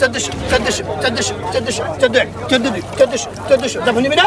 চোদ্দশো চোদ্দশো চোদ্দশো চোদ্দশো চোদ্দ এক চোদ্দ দুই চোদ্দশো চোদ্দশো দেখো নিবি না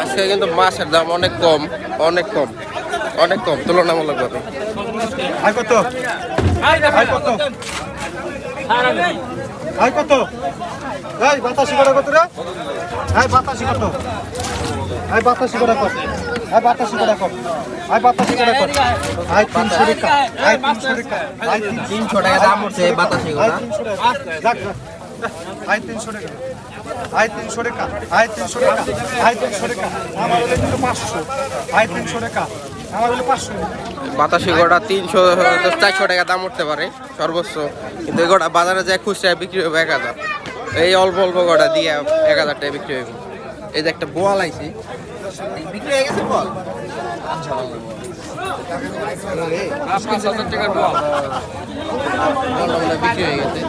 আজকে কিন্তু মাছের দাম অনেক কম অনেক কম অনেক কম তুলনামূলকভাবে। ভাই কত? ভাই বাতাসি কত ভাই কত? কত? টাকা। টাকা। দাম আয় তিনশো টাকা। আয় তিনশো টাকা আয় তিনশো টাকা আয় তিনশো টাকা। আমার হলে কিন্তু পাঁচশো। আয় তিনশো টাকা আমার হলে পাঁচশো। বাতাসি গোটা তিনশো চারশো টাকা দাম উঠতে পারে সর্বোচ্চ। কিন্তু এই গোটা বাজারে যায় খুচরা বিক্রি হবে এক হাজার এই অল্প অল্প গোটা দিয়ে এক হাজার টাকা বিক্রি হবে এই যে একটা বোয়াল আইছি বিক্রি হয়ে গেছে বল? পাঁচ হাজার টাকার বল। বলটা বিক্রি হয়ে গেছে।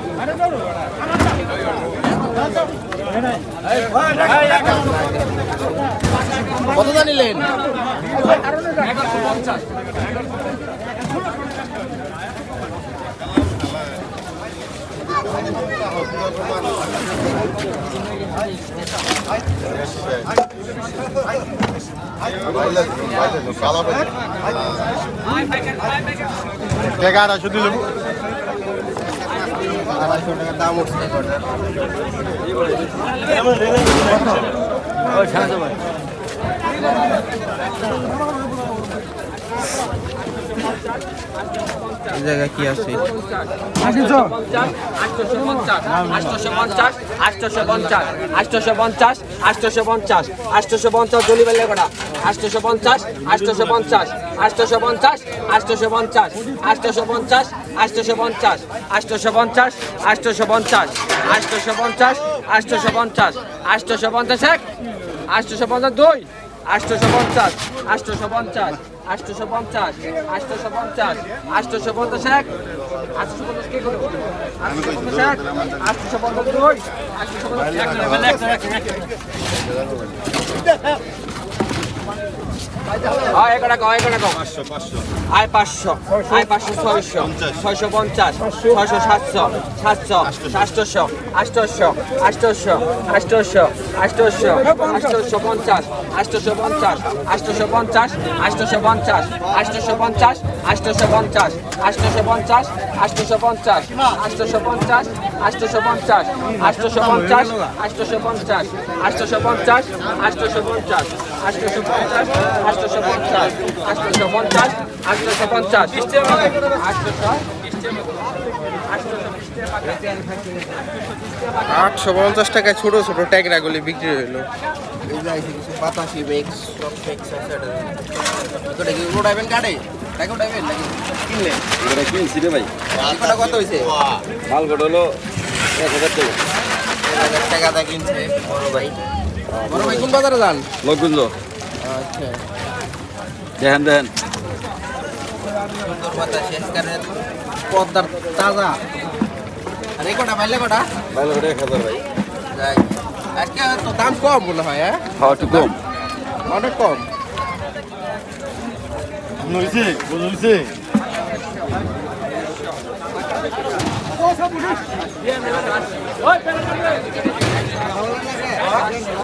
কত জানিলেন এগারোশো দিল। আড়াইশো টাকা দাম উঠছে। 잘하셔봐요 এই জায়গায় কি আছে আটশোশো পঞ্চাশ আটশোশো পঞ্চাশ আটশোশো পঞ্চাশ আটশোশো পঞ্চাশ বেলে কটা আটশোশো পঞ্চাশ আটশোশো পঞ্চাশ আটশোশো পঞ্চাশ আটশোশো পঞ্চাশ আটশোশো পঞ্চাশ আটশোশো পঞ্চাশ আটশোশো পঞ্চাশ আটশোশো পঞ্চাশ আটশোশো পঞ্চাশ আটশোশো পঞ্চাশ আটশোশো পঞ্চাশ এক আটশোশো পঞ্চাশ দুই আটশোশো পঞ্চাশ আটশোশো পঞ্চাশ আটশোশো পঞ্চাশ আটশোশো পঞ্চাশ আটশোশো পঞ্চাশ এক। আটশোশো পঞ্চাশ কে করব আটশোশো পঞ্চাশ এক, আটশোশো পঞ্চাশ দুই, আটশোশো পঞ্চাশ আয় এক টাকা এক টাকা আয় পাঁচশো আয় পাঁচশো ছয়শো ছয়শো পঞ্চাশ ছয়শো সাতশো সাতশো সাতশোশো আষ্টশো আষ্টশো আষ্টশো আষ্টশো আষ্টশো পঞ্চাশ আষ্টশো পঞ্চাশ আষ্টশো পঞ্চাশ আষ্টশো পঞ্চাশ আষ্টশো পঞ্চাশ আষ্টশো পঞ্চাশ আষ্টশো পঞ্চাশ আষ্টশো পঞ্চাশ আষ্টশো পঞ্চাশ আষ্টশো পঞ্চাশ আষ্টশো পঞ্চাশ আষ্টশো পঞ্চাশ আষ্টশো পঞ্চাশ আষ্টশো পঞ্চাশ পঞ্চাশ আটশোশো পঞ্চাশ পঞ্চাশ আটশোশো পঞ্চাশ আটশো পঞ্চাশ টাকায় ছোট ছোট ট্যাংরাগুলি বিক্রি হইল কাটে কিনছি ভাই কত হয়েছে হলো এক হাজার এক হাজার টাকা কিনছে বড় ভাই বড় ভাই কোন বাজারে যান? লগুঞ্জ আচ্ছা। দেখেন দেখেন। পদ্মার তাজা। আর এই কটা পাইলে কটা? মালগোট এক হাজার ভাই। আজকে তো দাম কম মনে হয় হ্যাঁ? খাওয়া একটু কম। অনেক কম। বুঝছে বুঝছে